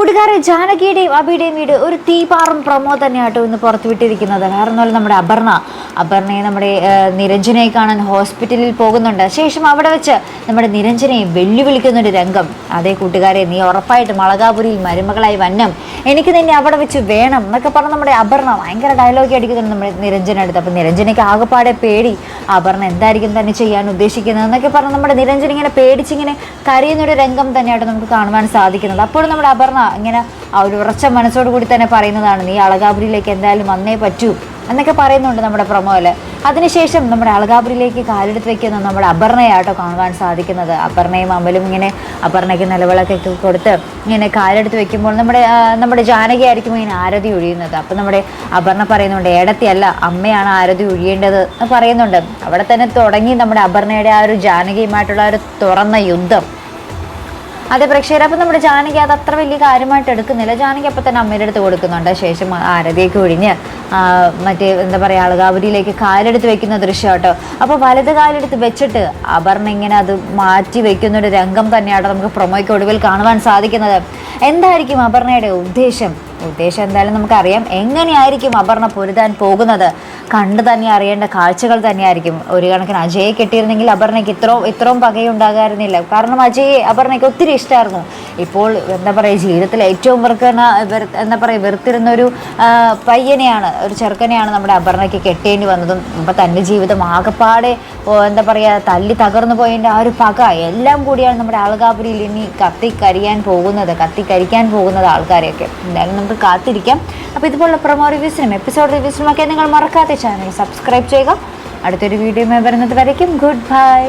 കൂട്ടുകാരെ ജാനകിയുടെയും അബിയുടെയും വീട് ഒരു തീപാറും പ്രമോ തന്നെയാട്ടോ ഇന്ന് പുറത്തുവിട്ടിരിക്കുന്നത്. കാരണം പോലെ നമ്മുടെ അപർണ അപർണയെ നമ്മുടെ നിരഞ്ജനയെ കാണാൻ ഹോസ്പിറ്റലിൽ പോകുന്നുണ്ട്. ശേഷം അവിടെ വെച്ച് നമ്മുടെ നിരഞ്ജനയെ വെല്ലുവിളിക്കുന്ന ഒരു രംഗം. അതേ കൂട്ടുകാരെ നീ ഉറപ്പായിട്ട് മളകാപുരിയിൽ മരുമകളായി വന്നം എനിക്ക് നിന്നെ അവിടെ വെച്ച് വേണം എന്നൊക്കെ പറഞ്ഞ് നമ്മുടെ അപർണ ഭയങ്കര ഡയലോഗ് അടിക്കുന്നുണ്ട് നമ്മുടെ നിരഞ്ജന അടുത്ത്. അപ്പം നിരഞ്ജനയ്ക്ക് ആകെപ്പാടെ പേടി. അപർണ എന്തായിരിക്കും തന്നെ ചെയ്യാൻ ഉദ്ദേശിക്കുന്നത് എന്നൊക്കെ പറഞ്ഞ് നമ്മുടെ നിരഞ്ജന ഇങ്ങനെ പേടിച്ചിങ്ങനെ കരയുന്നൊരു രംഗം തന്നെയായിട്ട് നമുക്ക് കാണുവാൻ സാധിക്കുന്നത്. അപ്പോൾ നമ്മുടെ അപർണ ഇങ്ങനെ ആ ഒരു ഉറച്ച മനസ്സോട് കൂടി തന്നെ പറയുന്നതാണ് നീ അളകാപുരിയിലേക്ക് എന്തായാലും വന്നേ പറ്റൂ. എന്നൊക്കെ പറയുന്നുണ്ട് നമ്മുടെ പ്രൊമോയിൽ അതിനുശേഷം നമ്മുടെ അളകാപുരിലേക്ക് കാലെടുത്ത് വെക്കുന്ന നമ്മുടെ അപർണയാട്ടോ കാണുവാൻ സാധിക്കുന്നത്. അപർണയും അമലും ഇങ്ങനെ അപർണയ്ക്ക് നിലവിളക്കെ കൊടുത്ത് ഇങ്ങനെ കാലെടുത്ത് വെക്കുമ്പോൾ നമ്മുടെ നമ്മുടെ ജാനകി ആയിരിക്കും ഇങ്ങനെ ആരതി ഒഴിയുന്നത്. അപ്പം നമ്മുടെ അപർണ പറയുന്നുണ്ട് ഏടത്തിയല്ല അമ്മയാണ് ആരതി ഒഴിയേണ്ടത് എന്ന് പറയുന്നുണ്ട്. അവിടെ തന്നെ തുടങ്ങി നമ്മുടെ അപർണയുടെ ആ ഒരു ജാനകിയുമായിട്ടുള്ള ഒരു തുറന്ന യുദ്ധം. അതെ പ്രേക്ഷകർ അപ്പം നമ്മുടെ ജാനകി അത് അത്ര വലിയ കാര്യമായിട്ട് എടുക്കുന്നില്ല. ജാനകി അപ്പം തന്നെ അമ്മയുടെ അടുത്ത് കൊടുക്കുന്നുണ്ട്. ശേഷം ആരതിയൊക്കെ ഒഴിഞ്ഞ് മറ്റേ എന്താ പറയുക അളകാവരിയിലേക്ക് കാലെടുത്ത് വെക്കുന്ന ദൃശ്യം കേട്ടോ അപ്പോൾ വലത് കാലെടുത്ത് വെച്ചിട്ട് അപർണ ഇങ്ങനെ അത് മാറ്റി വെക്കുന്ന ഒരു രംഗം തന്നെയാണ് നമുക്ക് പ്രൊമോയ്ക്ക് ഒടുവിൽ കാണുവാൻ സാധിക്കുന്നത്. എന്തായിരിക്കും അപർണയുടെ ഉദ്ദേശം? ഉദ്ദേശം എന്തായാലും നമുക്കറിയാം. എങ്ങനെയായിരിക്കും അപർണ പൊരുതാൻ പോകുന്നത്? കണ്ടു തന്നെ അറിയേണ്ട കാഴ്ചകൾ തന്നെയായിരിക്കും ഒരു കണക്കിന് അജയെ കെട്ടിയിരുന്നെങ്കിൽ അപർണയ്ക്ക് ഇത്രയും ഇത്രയും പകയുണ്ടാകാറുന്നില്ല. കാരണം അജയെ അപർണയ്ക്ക് ഒത്തിരി ഇഷ്ടമായിരുന്നു ഇപ്പോൾ എന്താ പറയുക ജീവിതത്തിൽ ഏറ്റവും വെറുക്കുന്ന എന്താ പറയുക വെറുത്തിരുന്ന ഒരു പയ്യനെയാണ് ഒരു ചെറുക്കനെയാണ് നമ്മുടെ അപർണയ്ക്ക് കെട്ടേണ്ടി വന്നതും അപ്പം തന്റെ ജീവിതം ആകെപ്പാടെ എന്താ പറയുക തല്ലി തകർന്നു പോയതിന്റെ ആ ഒരു പക എല്ലാം കൂടിയാണ് നമ്മുടെ ആൾക്കാപുരിയിൽ ഇനി കത്തിക്കരിയാൻ പോകുന്നത് കത്തിക്കരിക്കാൻ പോകുന്നത് ആൾക്കാരെയൊക്കെ. എന്തായാലും നമുക്ക് കാത്തിരിക്കാം. അപ്പോൾ ഇതുപോലുള്ള പ്രൊമോ റിവ്യൂസിനും എപ്പിസോഡ് റിവ്യൂസിനും ഒക്കെ നിങ്ങൾ മറക്കാത്ത ചാനൽ സബ്സ്ക്രൈബ് ചെയ്യുക. അടുത്തൊരു വീഡിയോ വരുന്നത് വരയ്ക്കും. Good bye.